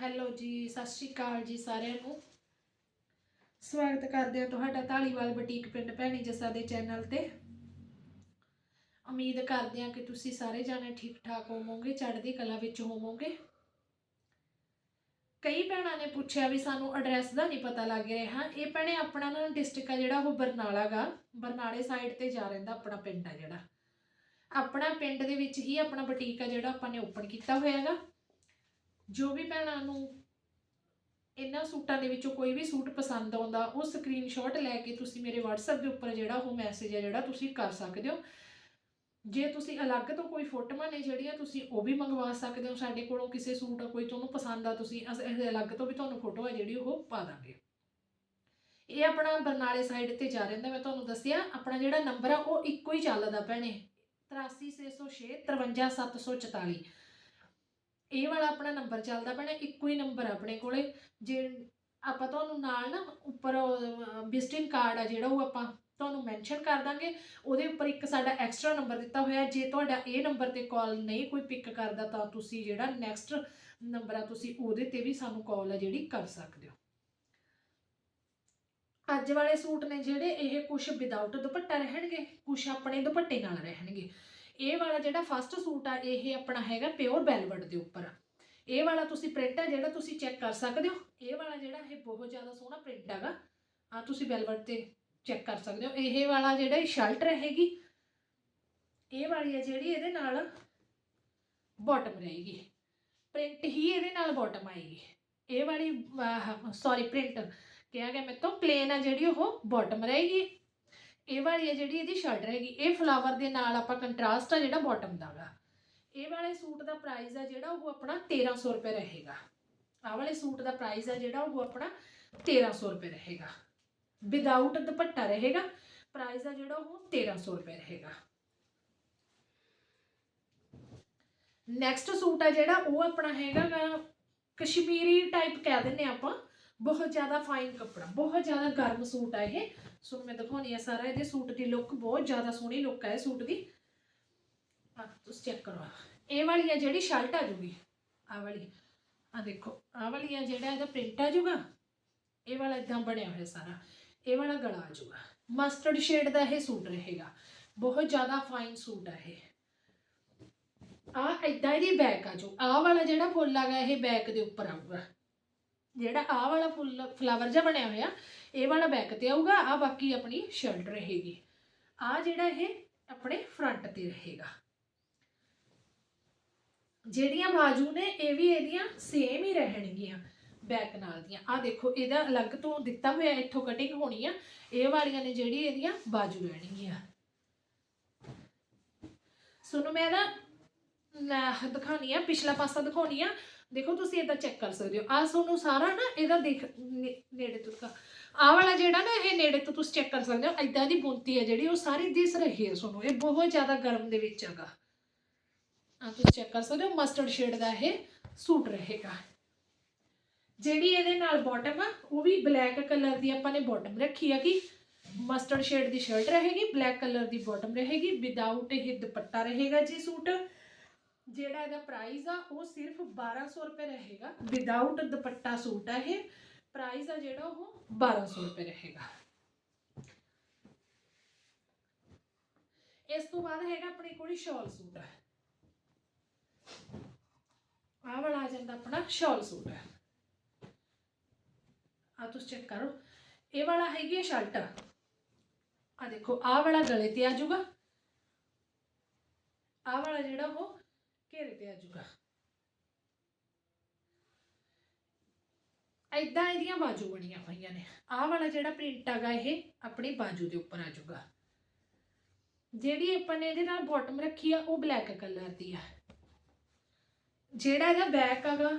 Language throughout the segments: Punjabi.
ਹੈਲੋ ਜੀ, ਸਤਿ ਸ਼੍ਰੀ ਅਕਾਲ ਜੀ ਸਾਰਿਆਂ ਨੂੰ। ਸਵਾਗਤ ਕਰਦੇ ਹਾਂ ਤੁਹਾਡਾ ਢਾਲੀਵਾਲ ਬੁਟੀਕ ਪਿੰਡ ਭੈਣੀ ਜੱਸਾ ਦੇ ਚੈਨਲ ਤੇ। ਉਮੀਦ ਕਰਦੇ ਹਾਂ ਕਿ ਤੁਸੀਂ ਸਾਰੇ ਜਾਣੇ ਠੀਕ ਠਾਕ ਹੋਵੋਗੇ, ਚੜ੍ਹਦੀ ਕਲਾ ਵਿੱਚ ਹੋਵੋਗੇ। ਕਈ ਭੈਣਾਂ ਨੇ ਪੁੱਛਿਆ ਵੀ ਸਾਨੂੰ ਐਡਰੈਸ ਦਾ ਨਹੀਂ ਪਤਾ ਲੱਗ ਰਿਹਾ ਇਹ ਭੈਣੇ ਆਪਣਾ ਨਾ ਡਿਸਟ੍ਰਿਕਟ ਆ ਜਿਹੜਾ ਉਹ ਬਰਨਾਲਾ ਗਾ। ਬਰਨਾਲੇ ਸਾਈਡ ਤੇ ਜਾ ਰਹਿੰਦਾ ਆਪਣਾ ਪਿੰਡ ਆ ਜਿਹੜਾ। ਆਪਣਾ ਪਿੰਡ ਦੇ ਵਿੱਚ ਹੀ ਆਪਣਾ ਬੁਟੀਕ ਆ ਜਿਹੜਾ ਆਪਾਂ ਨੇ ਓਪਨ ਕੀਤਾ ਹੋਇਆ ਹੈਗਾ ਜੋ ਵੀ ਭੈਣਾਂ ਨੂੰ ਇਹਨਾਂ ਸੂਟਾਂ ਦੇ ਵਿੱਚੋਂ ਕੋਈ ਵੀ ਸੂਟ ਪਸੰਦ ਆਉਂਦਾ, ਉਹ ਸਕਰੀਨਸ਼ਾਟ ਲੈ ਕੇ ਤੁਸੀਂ ਮੇਰੇ WhatsApp ਦੇ ਉੱਪਰ ਜਿਹੜਾ ਉਹ ਮੈਸੇਜ ਹੈ ਜਿਹੜਾ ਤੁਸੀਂ ਕਰ ਸਕਦੇ ਹੋ। ਜੇ ਤੁਸੀਂ ਅਲੱਗ ਤੋਂ ਕੋਈ ਫੋਟੋਆਂ ਨੇ ਜਿਹੜੀਆਂ ਤੁਸੀਂ ਉਹ ਵੀ ਮੰਗਵਾ ਸਕਦੇ ਹੋ ਸਾਡੇ ਕੋਲੋਂ ਕਿਸੇ ਸੂਟ, ਕੋਈ ਤੁਹਾਨੂੰ ਪਸੰਦ ਆ, ਤੁਸੀਂ ਅਸੀਂ ਅਲੱਗ ਤੋਂ ਵੀ ਤੁਹਾਨੂੰ ਫੋਟੋ ਹੈ ਜਿਹੜੀ ਉਹ ਪਾ ਦਾਂਗੇ। ਇਹ ਆਪਣਾ ਬਰਨਾਲੇ ਸਾਈਡ ਤੇ ਜਾ ਰਹਿੰਦਾ, ਮੈਂ ਤੁਹਾਨੂੰ ਦੱਸਿਆ, ਆਪਣਾ ਜਿਹੜਾ ਨੰਬਰ ਆ, ਉਹ ਇੱਕੋ ਹੀ ਚੱਲਦਾ ਭੈਣੇ। 83606 53744 ਇਹ ਵਾਲਾ ਆਪਣਾ ਨੰਬਰ ਚੱਲਦਾ ਪੈਣਾ ਇੱਕੋ ਹੀ ਨੰਬਰ ਆਪਣੇ ਕੋਲੇ। ਜੇ ਆਪਾਂ ਤੁਹਾਨੂੰ ਨਾਲ ਨਾ ਉੱਪਰ ਵਿਜ਼ਿਟਿੰਗ ਕਾਰਡ ਆ ਜਿਹੜਾ ਉਹ ਆਪਾਂ ਤੁਹਾਨੂੰ ਮੈਂਸ਼ਨ ਕਰ ਦਾਂਗੇ, ਉਹਦੇ ਉੱਪਰ ਇੱਕ ਸਾਡਾ ਐਕਸਟਰਾ ਨੰਬਰ ਦਿੱਤਾ ਹੋਇਆ। ਜੇ ਤੁਹਾਡਾ ਇਹ ਨੰਬਰ ਤੇ ਕਾਲ ਨਹੀਂ ਕੋਈ ਪਿਕ ਕਰਦਾ, ਤਾਂ ਤੁਸੀਂ ਜਿਹੜਾ ਨੈਕਸਟ ਨੰਬਰ ਆ, ਤੁਸੀਂ ਉਹਦੇ ਤੇ ਵੀ ਸਾਨੂੰ ਕਾਲ ਆ ਜਿਹੜੀ ਕਰ ਸਕਦੇ ਹੋ। ਅੱਜ ਵਾਲੇ ਸੂਟ ਨੇ ਜਿਹੜੇ, ਇਹ ਕੁਝ ਵਿਦਆਊਟ ਦੁਪੱਟਾ ਰਹਿਣਗੇ ਕੁਝ ਆਪਣੇ ਦੁਪੱਟੇ ਨਾਲ ਰਹਿਣਗੇ। ਇਹ ਵਾਲਾ ਜਿਹੜਾ ਫਸਟ ਸੂਟ ਆ, ਇਹ ਆਪਣਾ ਹੈਗਾ ਪਿਓਰ ਬੈਲਵਟ ਦੇ ਉੱਪਰ। ਆ। ਇਹ ਵਾਲਾ ਤੁਸੀਂ ਪ੍ਰਿੰਟ ਆ, ਜਿਹੜਾ ਤੁਸੀਂ ਚੈੱਕ ਕਰ ਸਕਦੇ ਹੋ। ਇਹ ਵਾਲਾ ਜਿਹੜਾ, ਇਹ ਬਹੁਤ ਜ਼ਿਆਦਾ ਸੋਹਣਾ ਪ੍ਰਿੰਟ ਹੈਗਾ। ਆ ਤੁਸੀਂ ਬੈਲਵਟ ਤੇ ਚੈੱਕ ਕਰ ਸਕਦੇ ਹੋ। ਇਹ ਵਾਲਾ ਜਿਹੜਾ, ਇਹ ਸ਼ਰਟ ਰਹੇਗੀ। ਇਹ ਵਾਲੀ ਆ ਜਿਹੜੀ, ਇਹਦੇ ਨਾਲ ਬਾਟਮ ਰਹੇਗੀ। ਪ੍ਰਿੰਟ ਹੀ ਇਹਦੇ ਨਾਲ ਬਾਟਮ ਆਏਗੀ। ਇਹ ਵਾਲੀ ਸੌਰੀ ਪ੍ਰਿੰਟ ਕਿਹਾ ਗਿਆ ਮੇਰੇ ਤੋਂ ਪਲੇਨ ਆ ਜਿਹੜੀ, ਉਹ ਬਾਟਮ ਰਹੇਗੀ। ਇਹ ਵਾਲੀ ਹੈ ਜਿਹੜੀ ਇਹਦੀ ਸ਼ਰਟ ਰਹੇਗੀ ਇਹ ਫਲਾਵਰ ਦੇ ਨਾਲ ਆਪਾਂ ਕੰਟਰਾਸਟ ਆ ਜਿਹੜਾ ਬਾਟਮ ਦਾਗਾ ਇਹ ਵਾਲੇ ਸੂਟ ਦਾ ਪ੍ਰਾਈਸ ਆ ਜਿਹੜਾ ਉਹ ਆਪਣਾ 1300 ਰੁਪਏ ਰਹੇਗਾ। ਆਹ ਵਾਲੇ ਸੂਟ ਦਾ ਪ੍ਰਾਈਸ ਆ ਜਿਹੜਾ ਉਹ ਆਪਣਾ 1300 ਰੁਪਏ ਰਹੇਗਾ। ਵਿਦਆਊਟ ਦੁਪੱਟਾ ਰਹੇਗਾ ਪ੍ਰਾਈਸ ਆ ਜਿਹੜਾ ਉਹ 1300 ਰੁਪਏ ਰਹੇਗਾ। ਨੈਕਸਟ ਸੂਟ ਆ ਜਿਹੜਾ ਉਹ ਆਪਣਾ ਹੈਗਾ ਗਾ, ਕਸ਼ਮੀਰੀ ਟਾਈਪ ਕਹਿ ਦਿੰਨੇ ਆਪਾਂ। ਬਹੁਤ ਜ਼ਿਆਦਾ ਫਾਈਨ ਕੱਪੜਾ, ਬਹੁਤ ਜ਼ਿਆਦਾ ਗਰਮ ਸੂਟ ਆ ਇਹ। ਸੋ ਮੈਂ ਦਿਖਾਉਣੀ ਆ ਸਾਰਾ, ਇਹਦੇ ਸੂਟ ਦੀ ਲੁੱਕ ਬਹੁਤ ਜ਼ਿਆਦਾ ਸੋਹਣੀ ਲੁੱਕ ਹੈ ਇਹ ਸੂਟ ਦੀ। ਆ ਤੁਸੀਂ ਚੈੱਕ ਕਰੋ। ਇਹ ਵਾਲੀ ਆ ਜਿਹੜੀ ਸ਼ਰਟ ਆ ਜੂਗੀ ਆ ਵਾਲੀ ਆ ਦੇਖੋ ਆ ਵਾਲੀ ਆ ਜਿਹੜਾ ਇਹਦਾ ਪ੍ਰਿੰਟ ਆ ਜੂਗਾ, ਇਹ ਵਾਲਾ ਇਦਾਂ ਬਣਿਆ ਹੋਇਆ ਸਾਰਾ, ਇਹ ਵਾਲਾ ਗਲਾ ਆ ਜੂਗਾ। ਮਸਟਰਡ ਸ਼ੇਡ ਦਾ ਇਹ ਸੂਟ ਰਹੇਗਾ। ਬਹੁਤ ਜ਼ਿਆਦਾ ਫਾਈਨ ਸੂਟ ਆ ਇਹ। ਆ ਇਦਾਂ ਇਹਦੀ ਬੈਕ ਆ ਜੋ। ਆ ਵਾਲਾ ਜਿਹੜਾ ਫੁੱਲ ਆਗਾ ਇਹ ਬੈਕ ਦੇ ਉੱਪਰ ਆਊਗਾ। ਜਿਹੜਾ ਆਹ ਵਾਲਾ ਫੁੱਲ ਫਲਾਵਰ ਜਿਹਾ ਬਣਿਆ ਹੋਇਆ, ਇਹ ਵਾਲਾ ਬੈਕ ਤੇ ਆਊਗਾ ਆ ਬਾਕੀ ਆਪਣੀ ਸ਼ਰਟ ਰਹੇਗੀ। ਆ ਜਿਹੜਾ ਇਹ ਆਪਣੇ ਫਰੰਟ ਤੇ ਰਹੇਗਾ। ਜਿਹੜੀਆਂ ਬਾਜੂ ਨੇ, ਇਹ ਵੀ ਇਹਦੀਆਂ ਸੇਮ ਹੀ ਰਹਿਣਗੀਆਂ ਬੈਕ ਨਾਲ ਦੀਆਂ। ਆ ਦੇਖੋ, ਇਹਦਾ ਅਲੱਗ ਤੋਂ ਦਿੱਤਾ ਹੋਇਆ, ਇੱਥੋਂ ਕਟਿੰਗ ਹੋਣੀ ਆ। ਇਹ ਵਾਲੀਆਂ ਨੇ ਜਿਹੜੀ ਇਹਦੀਆਂ ਬਾਜੂ ਰਹਿਣਗੀਆਂ। ਸੁਣੋ ਮੈਂ ਨਾ ਲੈ ਦਿਖਾਉਣੀ ਆ, ਪਿਛਲਾ ਪਾਸਾ ਦਿਖਾਉਣੀ ਆ। ਦੇਖੋ ਤੁਸੀਂ ਇਹਦਾ ਚੈੱਕ ਕਰ ਸਕਦੇ ਹੋ। ਆ ਤੁਹਾਨੂੰ ਸਾਰਾ ਨਾ ਇਹਦਾ ਦੇਖ ਨੇੜੇ ਤੋਂ ਦਿਖਾ। ਵਾਲਾ ਜਿਹੜਾ ਨਾ, ਇਹ ਨੇੜੇ ਤੋਂ ਤੁਸੀਂ ਚੈੱਕ ਕਰ ਸਕਦੇ ਹੋ। ਐਦਾਂ ਦੀ ਬੁੰਤੀ ਹੈ ਜਿਹੜੀ, ਉਹ ਸਾਰੀ ਦਿਸ ਰਹੀ ਹੈ ਤੁਹਾਨੂੰ। ਇਹ ਬਹੁਤ ਜ਼ਿਆਦਾ ਗਰਮ ਦੇ ਵਿੱਚ ਹੈਗਾ। ਆ ਤੁਸੀਂ ਚੈੱਕ ਕਰ ਸਕਦੇ ਹੋ ਮਸਟਰਡ ਸ਼ੇਡ ਦਾ ਇਹ ਸੂਟ ਰਹੇਗਾ। ਜਿਹੜੀ ਇਹਦੇ ਨਾਲ ਬਾਟਮ ਆ, ਉਹ ਵੀ ਬਲੈਕ ਕਲਰ ਦੀ ਆਪਾਂ ਨੇ ਬਾਟਮ ਰੱਖੀ ਆ ਕਿ ਮਸਟਰਡ ਸ਼ੇਡ ਦੀ ਸ਼ਰਟ ਰਹੇਗੀ ਬਲੈਕ ਕਲਰ ਦੀ ਬਾਟਮ ਰਹੇਗੀ। ਵਿਦਆਊਟ ਇਹ ਦੁਪੱਟਾ ਰਹੇਗਾ ਜੀ ਸੂਟ। ਜਿਹੜਾ ਇਹਦਾ ਪ੍ਰਾਈਸ ਆ, ਉਹ ਸਿਰਫ 1200 ਰੁਪਏ ਰਹੇਗਾ। ਵਿਦਆਊਟ ਦੁਪੱਟਾ ਸੂਟ ਆ ਇਹ ਪ੍ਰਾਈਸ ਆ ਜਿਹੜਾ ਉਹ 1200 ਰੁਪਏ ਰਹੇਗਾ। ਇਸ ਤੋਂ ਬਾਅਦ ਹੈਗਾ ਆਪਣੇ ਕੋਲ ਸ਼ਾਲ ਸੂਟ। ਆ ਆਹ ਵਾਲਾ ਆ ਜਾਂਦਾ ਆਪਣਾ ਸ਼ਾਲ ਸੂਟ। ਆ ਆ ਤੁਸੀਂ ਚੈੱਕ ਕਰੋ। ਇਹ ਵਾਲਾ ਹੈਗੀ ਹੈ ਸ਼ਰਟ। ਆ ਦੇਖੋ, ਆਹ ਵਾਲਾ ਗਲੇ ਤੇ ਆ ਜਾਊਗਾ। ਆਹ ਵਾਲਾ ਜਿਹੜਾ ਉਹ ਘੇਰੇ ਤੇ ਆ ਜਾਊਗਾ ਐਦਾਂ ਇਹਦੀਆਂ ਬਾਜੂ ਬਣੀਆਂ ਹੋਈਆਂ ਨੇ। ਆਹ ਵਾਲਾ ਜਿਹੜਾ ਪ੍ਰਿੰਟ ਹੈਗਾ ਇਹ ਆਪਣੀ ਬਾਜੂ ਦੇ ਉੱਪਰ ਆ ਜਾਊਗਾ ਜਿਹੜੀ ਆਪਾਂ ਨੇ ਇਹਦੇ ਨਾਲ ਬਾਟਮ ਰੱਖੀ ਆ, ਉਹ ਬਲੈਕ ਕਲਰ ਦੀ ਆ। ਜਿਹੜਾ ਇਹਦਾ ਬੈਕ ਹੈਗਾ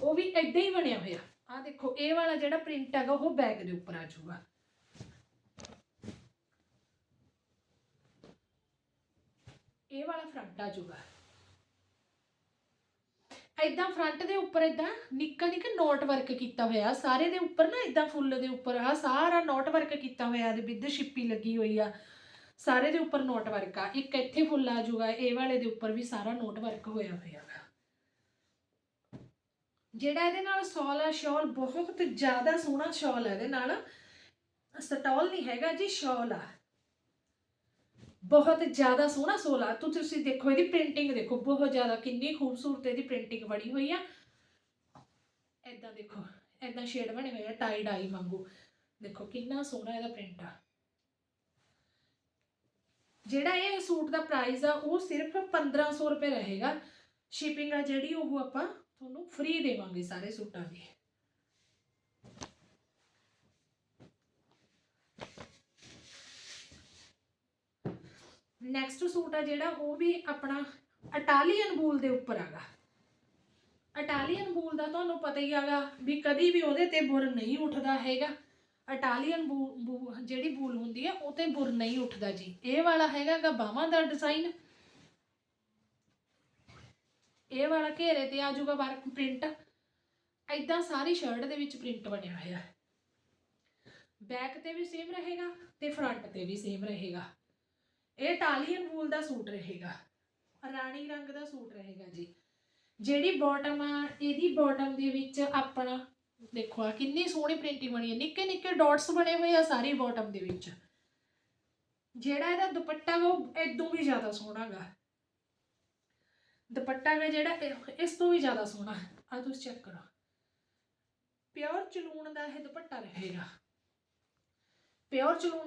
ਉਹ ਵੀ ਐਦਾਂ ਹੀ ਬਣਿਆ ਹੋਇਆ। ਆ ਦੇਖੋ, ਇਹ ਵਾਲਾ ਜਿਹੜਾ ਪ੍ਰਿੰਟ ਹੈਗਾ ਉਹ ਬੈਕ ਦੇ ਉੱਪਰ ਆ ਜਾਊਗਾ ਇਹ ਵਾਲਾ ਫਰੰਟ ਆ ਜਾਊਗਾ ਇਦਾਂ ਫਰੰਟ ਦੇ ਉੱਪਰ ਇਦਾਂ ਨਿੱਕਾ ਨਿੱਕਾ ਨੋਟ ਵਰਕ ਕੀਤਾ ਹੋਇਆ, ਸਾਰੇ ਦੇ ਉੱਪਰ ਨਾ ਇਦਾਂ ਫੁੱਲ ਦੇ ਉੱਪਰ ਆ ਸਾਰਾ ਨੋਟ ਵਰਕ ਕੀਤਾ ਹੋਇਆ ਦੇ ਵਿਦ ਛਿੱਪੀ ਲੱਗੀ ਹੋਈ ਆ। ਸਾਰੇ ਦੇ ਉੱਪਰ ਨੋਟ ਵਰਕ ਆ, ਇੱਕ ਇੱਥੇ ਫੁੱਲ ਆ ਜਾਊਗਾ, ਇਹ ਵਾਲੇ ਦੇ ਉੱਪਰ ਵੀ ਸਾਰਾ ਨੋਟ ਵਰਕ ਹੋਇਆ ਹੋਇਆ ਜਿਹੜਾ ਇਹਦੇ ਨਾਲ ਸ਼ਾਲ ਆ ਸ਼ਾਲ ਬਹੁਤ ਜ਼ਿਆਦਾ ਸੋਹਣਾ ਸ਼ਾਲ ਹੈ ਇਹਦੇ ਨਾਲ। ਸਟਾਲ ਨਹੀਂ ਹੈਗਾ ਜੀ ਸ਼ਾਲ ਆ। ਬਹੁਤ ਜ਼ਿਆਦਾ ਸੋਹਣਾ ਸੋਲ ਆ। ਤੂੰ ਤੁਸੀਂ ਦੇਖੋ ਇਹਦੀ ਪ੍ਰਿੰਟਿੰਗ ਦੇਖੋ, ਬਹੁਤ ਜ਼ਿਆਦਾ ਕਿੰਨੀ ਖੂਬਸੂਰਤ ਇਹਦੀ ਪ੍ਰਿੰਟਿੰਗ ਬਣੀ ਹੋਈ ਆ। ਐਦਾਂ ਦੇਖੋ ਐਦਾਂ ਸ਼ੇਡ ਬਣੇ ਹੋਏ ਆ ਟਾਈ ਡਾਈ ਵਾਂਗੂ। ਦੇਖੋ ਕਿੰਨਾ ਸੋਹਣਾ ਇਹਦਾ ਪ੍ਰਿੰਟ ਆ। ਜਿਹੜਾ ਇਹ ਸੂਟ ਦਾ ਪ੍ਰਾਈਸ ਆ, ਉਹ ਸਿਰਫ 1500 ਰੁਪਏ ਰਹੇਗਾ। ਸ਼ਿਪਿੰਗ ਆ ਜਿਹੜੀ, ਉਹ ਆਪਾਂ ਤੁਹਾਨੂੰ ਫ੍ਰੀ ਦੇਵਾਂਗੇ ਸਾਰੇ ਸੂਟਾਂ ਦੀ। ਨੈਕਸਟ ਸੂਟ ਆ ਜਿਹੜਾ, ਉਹ ਵੀ ਆਪਣਾ ਇਟਾਲੀਅਨ ਬੂਲ ਦੇ ਉੱਪਰ ਹੈਗਾ। ਇਟਾਲੀਅਨ ਬੂਲ ਦਾ ਤੁਹਾਨੂੰ ਪਤਾ ਹੀ ਹੈਗਾ ਵੀ ਕਦੀ ਵੀ ਉਹਦੇ ਤੇ ਬੁਰ ਨਹੀਂ ਉੱਠਦਾ ਹੈਗਾ। ਇਟਾਲੀਅਨ ਬੂ ਬੂ- ਜਿਹੜੀ ਬੂਲ ਹੁੰਦੀ ਹੈ ਉਹ ਤੇ ਬੁਰ ਨਹੀਂ ਉੱਠਦਾ ਜੀ। ਇਹ ਵਾਲਾ ਹੈਗਾ ਗਾ ਬਾਹਾਂ ਦਾ ਡਿਜ਼ਾਈਨ ਇਹ ਵਾਲਾ ਘੇਰੇ ਤੇ ਆ ਜਾਊਗਾ ਵਰਕ ਪ੍ਰਿੰਟ ਐਦਾਂ ਸਾਰੀ ਸ਼ਰਟ ਦੇ ਵਿੱਚ ਪ੍ਰਿੰਟ ਬਣਿਆ ਹੋਇਆ। ਬੈਕ ਤੇ ਵੀ ਸੇਮ ਰਹੇਗਾ ਤੇ ਫਰੰਟ ਤੇ ਵੀ ਸੇਮ ਰਹੇਗਾ। ਇਹ ਇਟਾਲੀਅਨ ਵੂਲ ਦਾ ਸੂਟ ਰਹੇਗਾ। ਰਾਣੀ ਰੰਗ ਦਾ ਸੂਟ ਰਹੇਗਾ ਜੀ। ਜਿਹੜੀ ਬਾਟਮ ਆ, ਇਹਦੀ ਬਾਟਮ ਦੇ ਵਿੱਚ ਆਪਣਾ, ਦੇਖੋ ਆ ਕਿੰਨੀ ਸੋਹਣੀ ਪ੍ਰਿੰਟਿੰਗ ਬਣੀ ਹੈ। ਨਿੱਕੇ ਨਿੱਕੇ ਡਾਟਸ ਬਣੇ ਹੋਏ ਆ ਸਾਰੀ ਬਾਟਮ ਦੇ ਵਿੱਚ। ਜਿਹੜਾ ਇਹਦਾ ਦੁਪੱਟਾ ਉਹ ਇਦੋਂ ਵੀ ਜ਼ਿਆਦਾ ਸੋਹਣਾ ਗਾ। ਦੁਪੱਟਾ ਵਾ ਜਿਹੜਾ, ਇਸ ਤੋਂ ਵੀ ਜ਼ਿਆਦਾ ਸੋਹਣਾ। ਆ ਤੁਸੀਂ ਚੈੱਕ ਕਰੋ। ਪਿਓਰ ਚਲੂਣ ਦਾ ਇਹ ਦੁਪੱਟਾ ਰਹੇਗਾ। ਪਿਓਰ ਚਲੂਣ